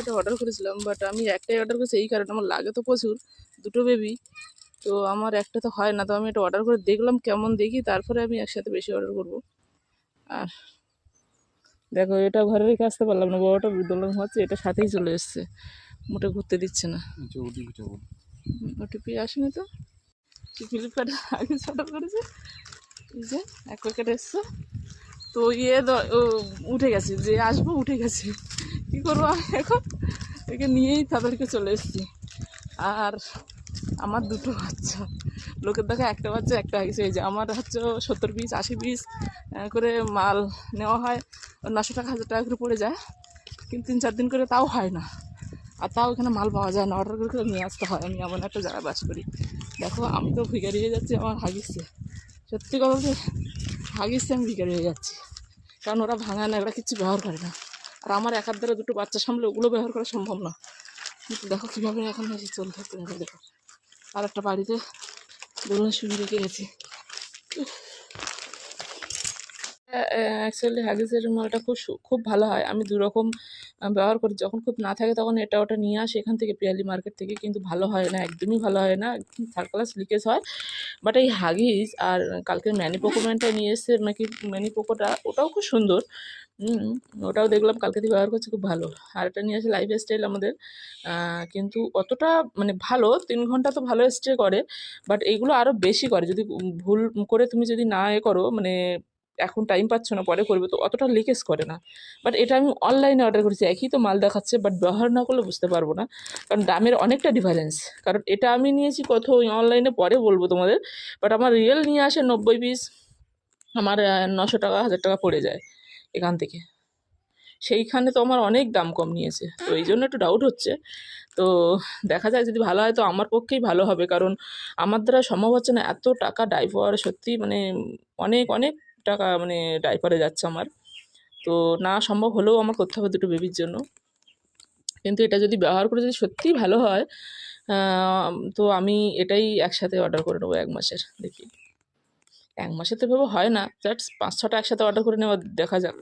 এটা অর্ডার করেছিলাম বাট আমি একটাই অর্ডার করেছি এই কারণে আমার লাগে তো প্রচুর দুটো বেবি তো আমার একটা তো হয় না তো আমি এটা অর্ডার করে দেখলাম কেমন দেখি তারপরে আমি একসাথে বেশি অর্ডার করব। আর দেখো এটা ঘরে রেখে আসতে পারলাম না বড়টা দোলন হচ্ছে এটা সাথেই চলে এসছে মোটে ঘুরতে দিচ্ছে না। আচ্ছা ওটিপি আসেনি তো ফ্লিপকার্টে আগে অর্ডার করেছে এই যে এক প্যাকেট এসছে তো ইয়ে উঠে গেছে যে আসব উঠে গেছে। কী করব? আমি এখন একে নিয়েই তাদেরকে চলে এসেছি। আর আমার দুটো বাচ্চা। লোকের দেখা একটা বাচ্চা, একটা হয়ে গেছে এই যে আমার হচ্ছে সত্তর পিস, আশি পিস করে মাল নেওয়া হয়। নশো টাকা, হাজার টাকা করে পড়ে যায়। কিন্তু তিন, চার দিন করে তাও হয় না। আর তাও এখানে মাল পাওয়া যায় না। অর্ডার করে করে নিয়ে আসতে হয়। আমি এমন একটা জায়গায় বাস করি। দেখো, আমি তো ভিখারি হয়ে যাচ্ছি, আমার হাগিসে সত্যি কথা হাগিসে আমি ভিখারি হয়ে যাচ্ছি। কারণ ওরা ভাঙা না, ওরা কিছু ব্যবহার করে না। আর আমার একার দ্বারা দুটো বাচ্চা সামলে ওগুলো ব্যবহার করা সম্ভব না। কিন্তু দেখো কীভাবে এখন এসে চলতে দেখো। আর একটা বাড়িতে দোলন শুনে রেখে গেছি অ্যাকচুয়ালি হাগিসের মালটা খুব খুব ভালো হয়। আমি দু রকম ব্যবহার করি। যখন খুব না থাকে তখন এটা ওটা নিয়ে আসি এখান থেকে পিয়ালি মার্কেট থেকে, কিন্তু ভালো হয় না, একদমই ভালো হয় না। থার্ড ক্লাস লিকেজ হয়। বাট এই হাগিস আর কালকে ম্যানি পোকোম্যানটা নিয়ে এসছে, নাকি ম্যানি পোকোটা ওটাও খুব সুন্দর। ওটাও দেখলাম, কালকে থেকে ব্যবহার করছে, খুব ভালো। আর এটা নিয়ে আসে লাইফ স্টাইল আমাদের কিন্তু অতটা মানে ভালো, তিন ঘণ্টা তো ভালো স্টে করে। বাট এইগুলো আরও বেশি করে। যদি ভুল করে তুমি যদি না এ করো মানে এখন টাইম পাচ্ছ না, পরে করবে, তো অতটা লিকেজ করে না। বাট এটা আমি অনলাইনে অর্ডার করেছি, একই তো মাল দেখাচ্ছে বাট ব্যবহার না করলে বুঝতে পারব না। কারণ দামের অনেকটা ডিফারেন্স কারণ এটা আমি নিয়েছি কত অনলাইনে পরে বলব তোমাদের। বাট আমার রিয়েল নিয়ে আসে নব্বই পিস আমার নশো টাকা, হাজার টাকা পড়ে যায় এখান থেকে। সেইখানে তো আমার অনেক দাম কম নিয়েছে, তো এই জন্য একটু ডাউট হচ্ছে। তো দেখা যায় যদি ভালো হয় তো আমার পক্ষেই ভালো হবে। কারণ আমার দ্বারা সম্ভব হচ্ছে না, এত টাকা ডাইপার সত্যি মানে অনেক অনেক টাকা মানে ডাইপারে যাচ্ছে আমার। তো না সম্ভব হলেও আমার করতে হবে দুটো বেবির জন্য। কিন্তু এটা যদি ব্যবহার করে যদি সত্যিই ভালো হয় তো আমি এটাই একসাথে অর্ডার করে নেব এক মাসের, দেখি। এক মাসে তো ভেবে হয় না জাস্ট পাঁচ ছটা একসাথে অর্ডার করে নেওয়া দেখা যাক।